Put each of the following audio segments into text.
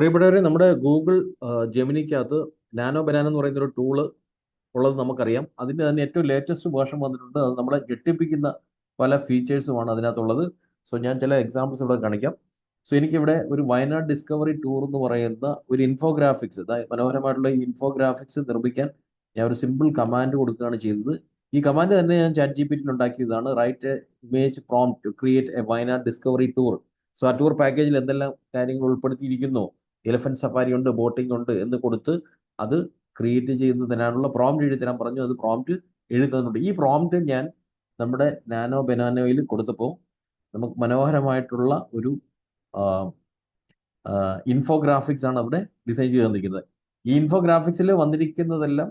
പ്രിയപ്പെട്ടവരെ നമ്മുടെ Google ജെമിനിക്കകത്ത് nano banana എന്ന് പറയുന്ന ഒരു ടൂൾ ഉള്ളത് നമുക്കറിയാം. അതിന്റെ തന്നെ ഏറ്റവും ലേറ്റസ്റ്റ് വേർഷൻ വന്നിട്ടുണ്ട്. അത് നമ്മളെ ഞെട്ടിപ്പിക്കുന്ന പല ഫീച്ചേഴ്സുമാണ് അതിനകത്തുള്ളത്. സോ ഞാൻ ചില എക്സാമ്പിൾസ് ഇവിടെ കാണിക്കാം. സോ എനിക്കിവിടെ ഒരു വയനാട് ഡിസ്കവറി ടൂർ എന്ന് പറയുന്ന ഒരു ഇൻഫോഗ്രാഫിക്സ് മനോഹരമായിട്ടുള്ള ഈ ഇൻഫോഗ്രാഫിക്സ് നിർമ്മിക്കാൻ ഞാൻ ഒരു സിമ്പിൾ കമാൻഡ് കൊടുക്കുകയാണ് ചെയ്തത് ഈ കമാൻഡ് തന്നെ ഞാൻ ചാറ്റ് ജി പി ടിയിൽ ഉണ്ടാക്കിയതാണ്. Write image prompt to create a Wayanad discovery tour so ആ ടൂർ പാക്കേജിൽ എന്തെല്ലാം കാര്യങ്ങൾ ഉൾപ്പെടുത്തിയിരിക്കുന്നു? എലിഫന്റ് സഫാരി ഉണ്ട് ബോട്ടിംഗ് ഉണ്ട് എന്ന് കൊടുത്ത് അത് ക്രിയേറ്റ് ചെയ്ത് തരാനുള്ള പ്രോംപ്റ്റ് എഴുതി തരാൻ പറഞ്ഞു. അത് പ്രോംപ്റ്റ് എഴുതി തന്നിട്ടുണ്ട്. ഈ പ്രോംപ്റ്റ് ഞാൻ നമ്മുടെ നാനോ ബനാനോയിൽ കൊടുത്തപ്പോൾ നമുക്ക് മനോഹരമായിട്ടുള്ള ഒരു ഇൻഫോഗ്രാഫിക്സ് ആണ് അവിടെ ഡിസൈൻ ചെയ്ത് തന്നിരിക്കുന്നത്. ഈ ഇൻഫോഗ്രാഫിക്സിൽ വന്നിരിക്കുന്നതെല്ലാം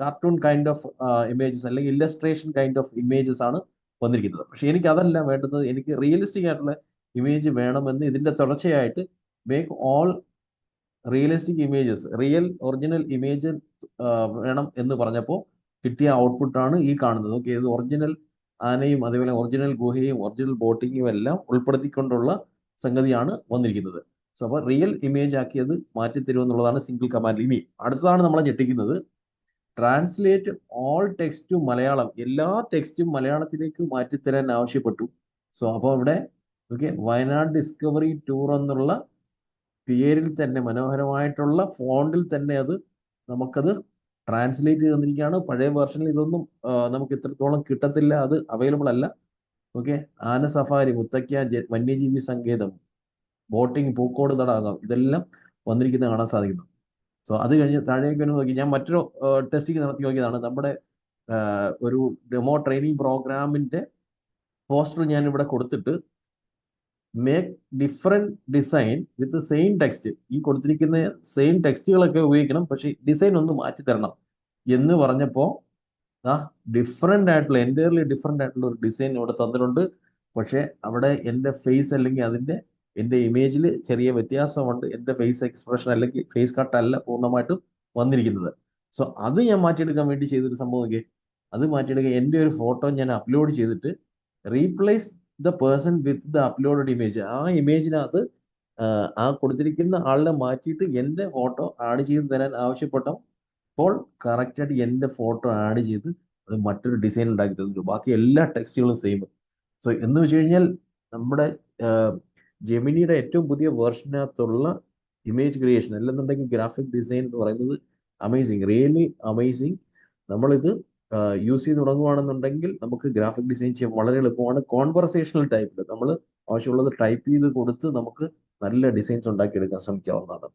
കാർട്ടൂൺ കൈൻഡ് ഓഫ് ഇമേജസ് അല്ലെങ്കിൽ ഇല്ലസ്ട്രേഷൻ കൈൻഡ് ഓഫ് ഇമേജസ് ആണ് വന്നിരിക്കുന്നത്. പക്ഷേ എനിക്ക് അതല്ല വേണ്ടുന്നത്. എനിക്ക് റിയലിസ്റ്റിക് ആയിട്ടുള്ള ഇമേജ് വേണമെന്ന് ഇതിന്റെ തുടർച്ചയായിട്ട് make all realistic images real original image വേണം എന്ന് പറഞ്ഞപ്പോൾ കിട്ടിയ ഔട്ട്പുട്ടാണ് ഈ കാണുന്നത്. ഓക്കെ ഇത് ഒറിജിനൽ ആനയും അതേപോലെ ഒറിജിനൽ ഗുഹയും ഒറിജിനൽ ബോട്ടിങ്ങും എല്ലാം ഉൾപ്പെടുത്തിക്കൊണ്ടുള്ള സംഗതിയാണ് വന്നിരിക്കുന്നത്. സോ അപ്പോൾ റിയൽ ഇമേജ് ആക്കിയത് മാറ്റി തരുമെന്നുള്ളതാണ് സിംഗിൾ കമാൻഡ് ഇനി അടുത്തതാണ് നമ്മളെ ഞെട്ടിക്കുന്നത്. Translate all text to Malayalam. എല്ലാ ടെക്സ്റ്റും മലയാളത്തിലേക്ക് മാറ്റിത്തരാൻ ആവശ്യപ്പെട്ടു. സോ അപ്പോൾ ഇവിടെ ഓക്കെ വയനാട് ഡിസ്കവറി ടൂർ എന്നുള്ള പേരിൽ തന്നെ മനോഹരമായിട്ടുള്ള ഫോണ്ടിൽ തന്നെ അത് നമുക്കത് ട്രാൻസ്ലേറ്റ് ചെയ്ത് തന്നിരിക്കുകയാണ് പഴയ വേർഷനിൽ ഇതൊന്നും നമുക്ക് ഇത്രത്തോളം കിട്ടത്തില്ല. അത് അവൈലബിൾ അല്ല. ഓക്കെ ആന സഫാരി മുത്തക്ക വന്യജീവി സങ്കേതം ബോട്ടിംഗ് പൂക്കോട് തടാകം ഇതെല്ലാം വന്നിരിക്കുന്നത് കാണാൻ സാധിക്കുന്നു. സോ അത് കഴിഞ്ഞ് താഴേക്ക് നോക്കി ഞാൻ മറ്റൊരു ടെസ്റ്റിംഗ് നടത്തി നോക്കിയതാണ്. നമ്മുടെ ഒരു ഡെമോ ട്രെയിനിങ് പ്രോഗ്രാമിന്റെ പോസ്റ്റർ ഞാൻ ഇവിടെ കൊടുത്തിട്ട് make different design with same text ഈ കൊടുത്തിരിക്കുന്ന സെയിം ടെക്സ്റ്റുകളൊക്കെ ഉപയോഗിക്കണം പക്ഷെ ഡിസൈൻ ഒന്ന് മാറ്റി തരണം. എന്ന് പറഞ്ഞപ്പോൾ ഡിഫറെന്റ് ആയിട്ടുള്ള എന്റയർലി ഡിഫറെന്റ് ആയിട്ടുള്ള ഒരു ഡിസൈൻ ഇവിടെ തന്നിട്ടുണ്ട്. പക്ഷെ അവിടെ എന്റെ ഫേസ് അല്ലെങ്കിൽ അതിന്റെ എന്റെ ഇമേജിൽ ചെറിയ വ്യത്യാസമുണ്ട്. എന്റെ ഫേസ് എക്സ്പ്രഷൻ അല്ലെങ്കിൽ ഫേസ് കട്ട് അല്ല പൂർണമായിട്ടും വന്നിരിക്കുന്നത്. സോ അത് ഞാൻ മാറ്റിയെടുക്കാൻ വേണ്ടി ചെയ്തൊരു സംഭവം നോക്കി അത് മാറ്റിയെടുക്കുക എന്റെ ഒരു ഫോട്ടോ ഞാൻ അപ്ലോഡ് ചെയ്തിട്ട് replace the person with the uploaded image ആ ഇമേജിനകത്ത് ആ കൊടുത്തിരിക്കുന്ന ആളിനെ മാറ്റിയിട്ട് എന്റെ ഫോട്ടോ ആഡ് ചെയ്ത് തരാൻ ആവശ്യപ്പെട്ടപ്പോൾ കറക്റ്റായിട്ട് എന്റെ ഫോട്ടോ ആഡ് ചെയ്ത് അത് മറ്റൊരു ഡിസൈൻ ഉണ്ടാക്കി തന്നിട്ടുണ്ട് ബാക്കി എല്ലാ ടെക്സ്റ്റുകളും സെയിം സോ എന്ന് വെച്ച് കഴിഞ്ഞാൽ നമ്മുടെ ജെമിനിയുടെ ഏറ്റവും പുതിയ വേർഷനകത്തുള്ള ഇമേജ് ക്രിയേഷൻ അല്ലെന്നുണ്ടെങ്കിൽ ഗ്രാഫിക് ഡിസൈൻ എന്ന് പറയുന്നത് അമേസിങ് റിയലി അമേസിങ് നമ്മളിത് യൂസ് ചെയ്ത് തുടങ്ങുകയാണെന്നുണ്ടെങ്കിൽ നമുക്ക് ഗ്രാഫിക് ഡിസൈൻ ചെയ്യാൻ വളരെ എളുപ്പമാണ്. കോൺവെർസേഷണൽ ടൈപ്പിൽ നമ്മൾ ആവശ്യമുള്ളത് ടൈപ്പ് ചെയ്ത് കൊടുത്ത് നമുക്ക് നല്ല ഡിസൈൻസ് ഉണ്ടാക്കിയെടുക്കാൻ ശ്രമിക്കാവുന്നതാണ്.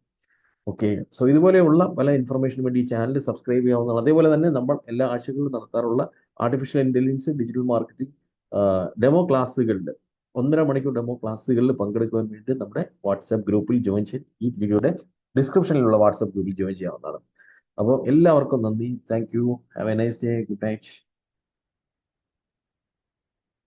ഓക്കെ സോ ഇതുപോലെയുള്ള പല ഇൻഫർമേഷന് വേണ്ടി ഈ ചാനൽ സബ്സ്ക്രൈബ് ചെയ്യാവുന്നതാണ്. അതേപോലെ തന്നെ നമ്മൾ എല്ലാ ആഴ്ചകളിലും നടത്താറുള്ള artificial intelligence digital marketing demo ക്ലാസ്സുകളിൽ ഒന്നര മണിക്കൂർ ഡെമോ ക്ലാസ്സുകളിൽ പങ്കെടുക്കുവാൻ വേണ്ടി നമ്മുടെ വാട്സാപ്പ് ഗ്രൂപ്പിൽ ജോയിൻ ചെയ്ത് ഈ വീഡിയോയുടെ ഡിസ്ക്രിപ്ഷനിലുള്ള വാട്സാപ്പ് ഗ്രൂപ്പിൽ ജോയിൻ ചെയ്യാവുന്നതാണ്. അപ്പോൾ എല്ലാവർക്കും നന്ദി. Thank you have a nice day good night